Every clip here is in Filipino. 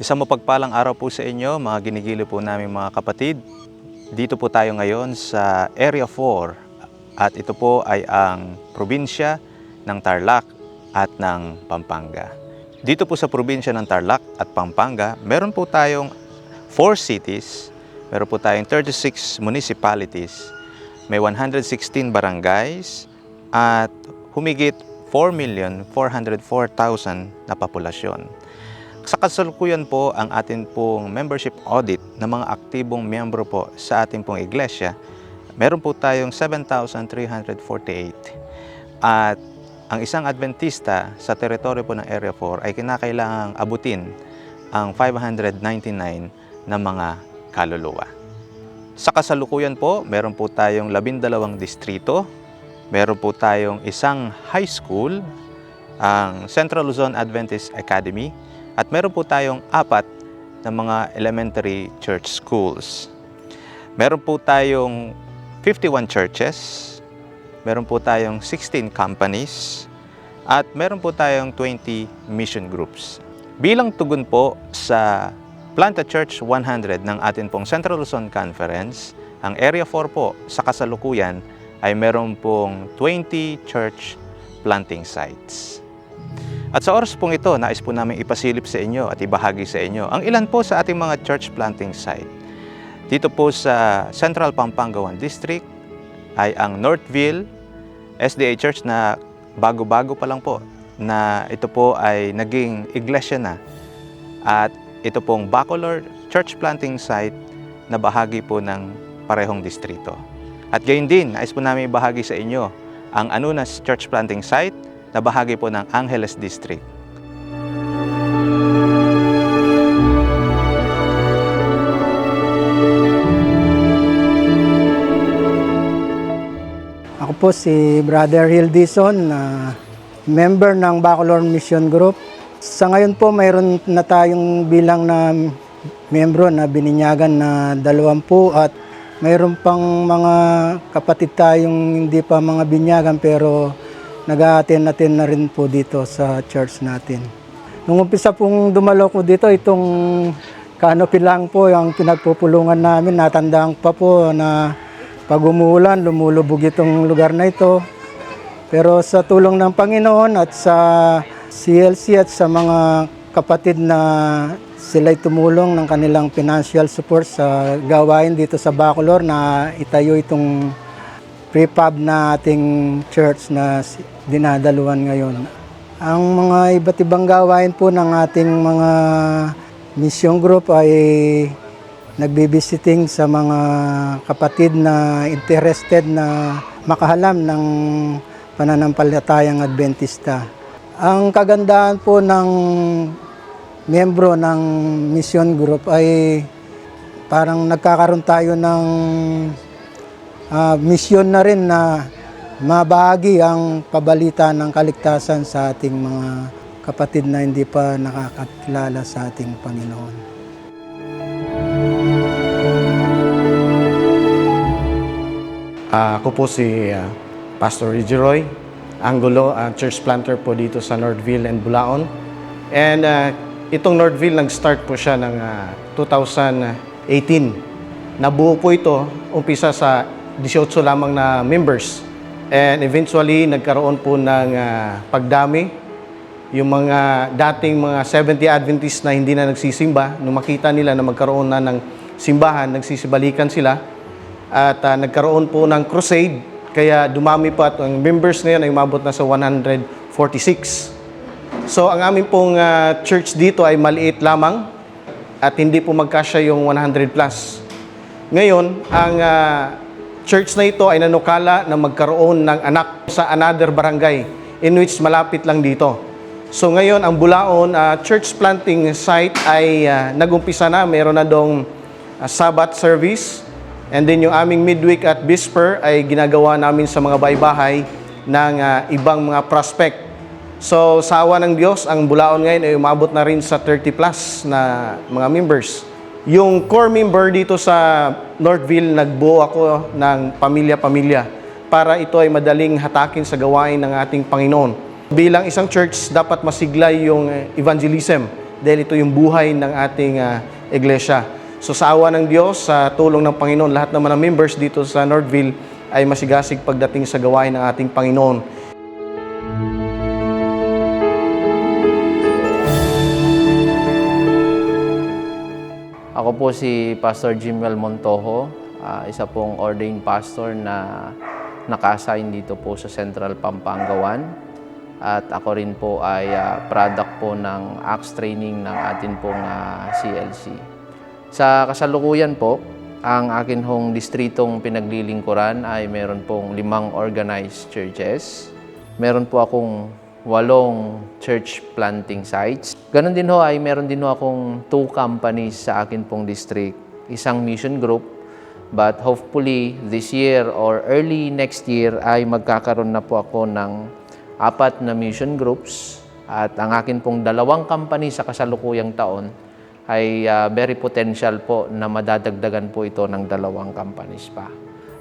Isang mapagpalang araw po sa inyo, mga ginigilo po namin mga kapatid. Dito po tayo ngayon sa Area 4 at ito po ay ang probinsya ng Tarlac at ng Pampanga. Dito po sa probinsya ng Tarlac at Pampanga, meron po tayong 4 cities, meron po tayong 36 municipalities, may 116 barangays at humigit 4,404,000 na populasyon. Sa kasalukuyan po ang atin pong membership audit ng mga aktibong miyembro po sa ating pong iglesia, meron po tayong 7,348. At ang isang Adventista sa teritoryo po ng Area 4 ay kinakailangang abutin ang 599 na mga kaluluwa. Sa kasalukuyan po, meron po tayong labindalawang distrito, meron po tayong isang high school, ang Central Luzon Adventist Academy, at meron po tayong apat na mga elementary church schools. Meron po tayong 51 churches, meron po tayong 16 companies, at meron po tayong 20 mission groups. Bilang tugon po sa Planta Church 100 ng atin pong Central Luzon Conference, ang Area 4 po sa kasalukuyan ay meron pong 20 church planting sites. At sa oras pong ito, nais po namin ipasilip sa inyo at ibahagi sa inyo ang ilan po sa ating mga church planting site. Dito po sa Central Pampanga 1 District ay ang Northville SDA Church na bago-bago pa lang po na ito po ay naging iglesia na. At ito pong Bacolor Church Planting Site na bahagi po ng parehong distrito. At gayon din, nais po namin ibahagi sa inyo ang Anunas Church Planting Site na bahagi po ng Angeles District. Ako po si Brother Hildison, na member ng Bacolor Mission Group. Sa ngayon po, mayroon na tayong bilang na membro na bininyagan na dalawampu at mayroon pang mga kapatid tayong hindi pa mga binyagan pero nag-a-attend-attend na rin po dito sa church natin. Nung umpisa pong dumalo ko dito, itong canopy lang po ang pinagpupulungan namin. Natandaan pa po na pag umuulan, lumulubog itong lugar na ito. Pero sa tulong ng Panginoon at sa CLC at sa mga kapatid na sila'y tumulong ng kanilang financial support sa gawain dito sa Bacolor na itayo itong prefab na ating church na dinadaluhan ngayon. Ang mga iba't ibang gawain po ng ating mga mission group ay nagbibisiting sa mga kapatid na interested na makahalam ng pananampalatayang Adventista. Ang kagandahan po ng miyembro ng mission group ay parang nagkakaroon tayo ng ah, misyon na rin na mabahagi ang pabalita ng kaligtasan sa ating mga kapatid na hindi pa nakakakilala sa ating Panginoon. Ah, ako po si ah, Pastor Reggie Angulo, ah, church planter po dito sa Northville and Bulaon. And ah, itong Northville, nag-start po siya ng ah, 2018. Nabuo po ito, umpisa sa 18 lamang na members. And eventually, nagkaroon po ng ah, pagdami. Yung mga dating mga 70 Adventists na hindi na nagsisimba, nung makita nila na magkaroon na ng simbahan, nagsisibalikan sila, at ah, nagkaroon po ng crusade, kaya dumami pa at ang members ngayon ay umabot na sa 146. So ang amin pong ah, church dito ay maliit lamang at hindi po magkasya yung 100 plus. Ngayon, ang ah, church na ito ay nanukala na magkaroon ng anak sa another barangay in which malapit lang dito. So ngayon, ang Bulaon ah, church planting site ay ah, nagumpisa na. Meron na dong ah, Sabbath service. And then yung aming midweek at Bisper ay ginagawa namin sa mga baybahay ng ah, ibang mga prospect. So sa awa ng Diyos, ang Bulaon ngayon ay umabot na rin sa 30 plus na mga members. Yung core member dito sa Northville, nagbuo ako ng pamilya-pamilya para ito ay madaling hatakin sa gawain ng ating Panginoon. Bilang isang church, dapat masiglay yung eh, evangelism. dahil ito yung buhay ng ating ah, iglesia. So sa awa ng Diyos, sa tulong ng Panginoon, lahat naman ng members dito sa Northville ay masigasig pagdating sa gawain ng ating Panginoon. Ako po si Pastor Jimwell Montojo, ah, isa pong ordained pastor na naka-assign dito po sa Central Pampangawan. At ako rin po ay ah, product po ng ACTS training ng atin pong ah, CLC. Sa kasalukuyan po, ang akin hong distritong pinaglilingkuran ay meron pong limang organized churches. Meron po akong walong church planting sites. Ganon din ho ay meron din ho akong two companies sa akin pong district. Isang mission group, but hopefully this year or early next year ay magkakaroon na po ako ng apat na mission groups at ang akin pong dalawang company sa kasalukuyang taon ay ah, very potential po na madadagdagan po ito ng dalawang companies pa.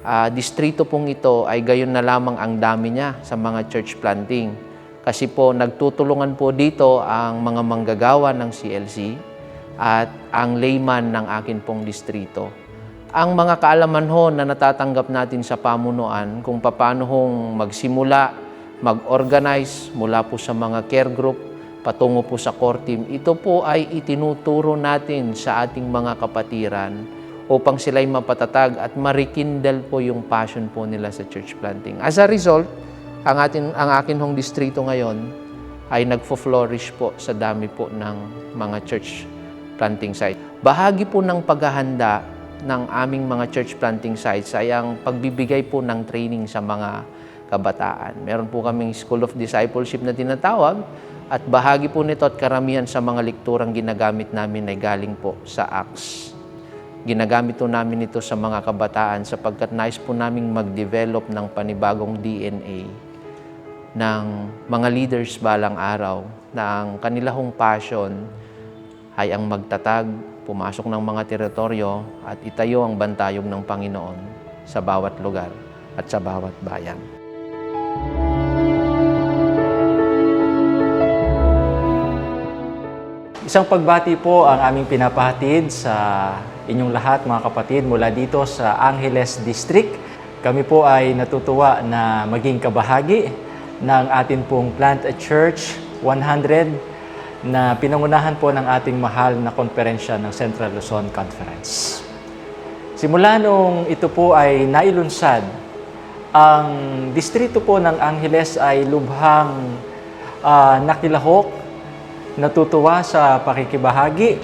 Ah, distrito pong ito ay gayon na lamang ang dami niya sa mga church planting. Kasi po nagtutulungan po dito ang mga manggagawa ng CLC at ang layman ng akin pong distrito. Ang mga kaalaman ho na natatanggap natin sa pamunuan kung paano hong magsimula, mag-organize mula po sa mga care group, patungo po sa core team, ito po ay itinuturo natin sa ating mga kapatiran upang sila'y mapatatag at marikindle po yung passion po nila sa church planting. As a result, ang, atin, ang akin hong distrito ngayon ay nagfo-flourish po sa dami po ng mga church planting site. Bahagi po ng paghahanda ng aming mga church planting sites ay ang pagbibigay po ng training sa mga kabataan. Meron po kaming School of Discipleship na tinatawag at bahagi po nito at karamihan sa mga lekturang ginagamit namin ay galing po sa Acts. Ginagamit po namin ito sa mga kabataan sapagkat nais po naming mag-develop ng panibagong DNA ng mga leaders balang araw na ang kanilahong passion ay ang magtatag, pumasok ng mga teritoryo at itayo ang bantayog ng Panginoon sa bawat lugar at sa bawat bayan. Isang pagbati po ang aming pinapahatid sa inyong lahat mga kapatid mula dito sa Angeles District. Kami po ay natutuwa na maging kabahagi ng atin pong Plant a Church 100 na pinangunahan po ng ating mahal na konferensya ng Central Luzon Conference. Simula nung ito po ay nailunsad, ang distrito po ng Angeles ay lubhang ah, nakilahok natutuwa sa pakikibahagi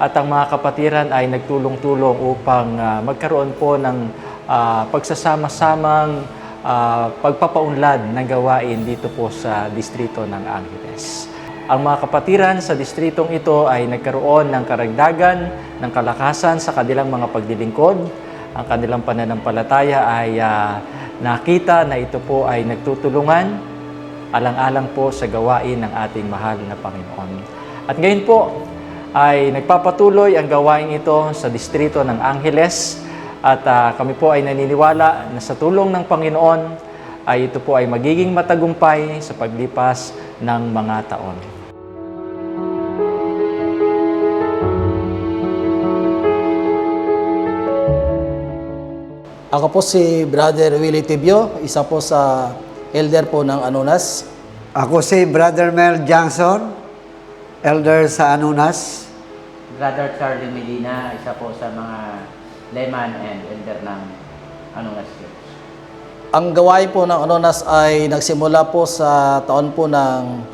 at ang mga kapatiran ay nagtulong-tulong upang ah, magkaroon po ng ah, pagsasama-samang ah, pagpapaunlad ng gawain dito po sa distrito ng Angeles. Ang mga kapatiran sa distritong ito ay nagkaroon ng karagdagan ng kalakasan sa kanilang mga paglilingkod. Ang kanilang pananampalataya ay ah, nakita na ito po ay nagtutulungan alang-alang po sa gawain ng ating mahal na Panginoon. At ngayon po ay nagpapatuloy ang gawain ito sa distrito ng Angeles at ah, kami po ay naniniwala na sa tulong ng Panginoon ay ito po ay magiging matagumpay sa paglipas ng mga taon. Ako po si Brother Willie Tibio, isa po sa elder po ng Anunas. Ako si Brother Mel Johnson, elder sa Anunas. Brother Charlie Medina, isa po sa mga layman and elder ng Anungas Church. Ang gawain po ng Anunas ay nagsimula po sa taon po ng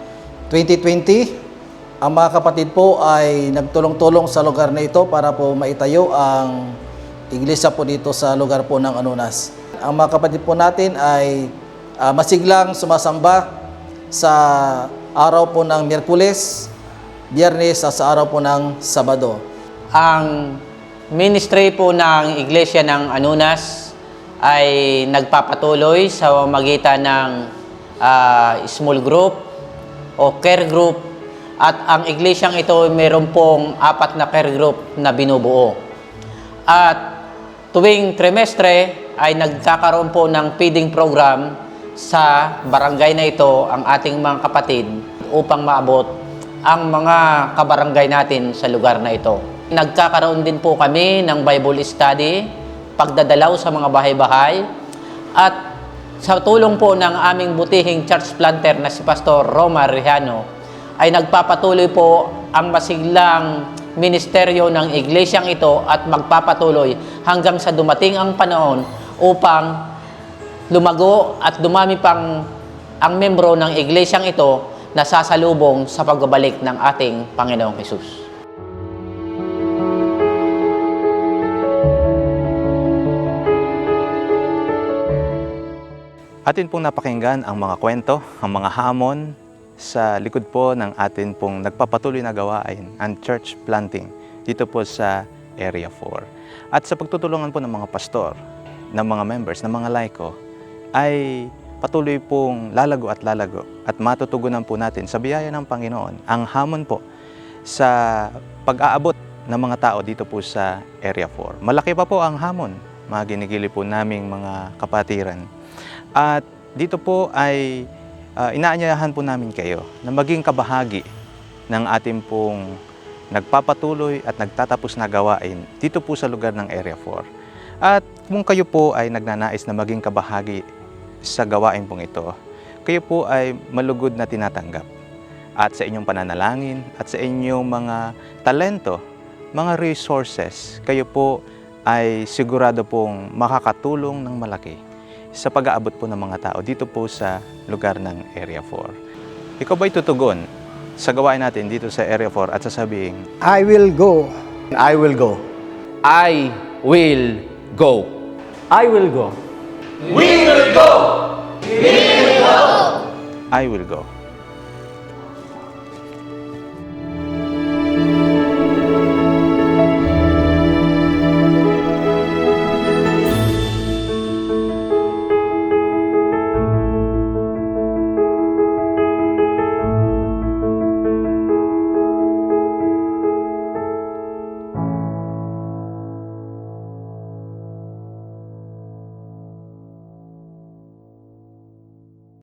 2020. Ang mga kapatid po ay nagtulong-tulong sa lugar na ito para po maitayo ang iglesia po dito sa lugar po ng Anunas. Ang mga kapatid po natin ay ah, masiglang sumasamba sa araw po ng Miyerkules, Biyernes at sa araw po ng Sabado. Ang ministry po ng Iglesia ng Anunas ay nagpapatuloy sa magitan ng ah, small group o care group at ang iglesyang ito meron pong apat na care group na binubuo. At tuwing trimestre ay nagkakaroon po ng feeding program sa barangay na ito ang ating mga kapatid upang maabot ang mga kabarangay natin sa lugar na ito. Nagkakaroon din po kami ng Bible study, pagdadalaw sa mga bahay-bahay, at sa tulong po ng aming butihing church planter na si Pastor Roma Rihano, ay nagpapatuloy po ang masiglang ministeryo ng iglesyang ito at magpapatuloy hanggang sa dumating ang panahon upang lumago at dumami pang ang membro ng iglesyang ito na sasalubong sa pagbabalik ng ating Panginoong Hesus. Atin pong napakinggan ang mga kwento, ang mga hamon sa likod po ng atin pong nagpapatuloy na gawain, ang church planting dito po sa Area 4. At sa pagtutulungan po ng mga pastor, ng mga members, ng mga laiko, ay patuloy pong lalago at lalago at matutugunan po natin sa biyaya ng Panginoon ang hamon po sa pag-aabot ng mga tao dito po sa Area 4. Malaki pa po ang hamon, mga ginigili po naming mga kapatiran. At dito po ay ah, inaanyayahan po namin kayo na maging kabahagi ng ating pong nagpapatuloy at nagtatapos na gawain dito po sa lugar ng Area 4. At kung kayo po ay nagnanais na maging kabahagi sa gawain pong ito, kayo po ay malugod na tinatanggap. At sa inyong pananalangin at sa inyong mga talento, mga resources, kayo po ay sigurado pong makakatulong ng malaki sa pag-aabot po ng mga tao dito po sa lugar ng Area 4. Ikaw ba'y tutugon sa gawain natin dito sa Area 4 at sasabihin, I will go. I will go. I will go. I will go. I will go.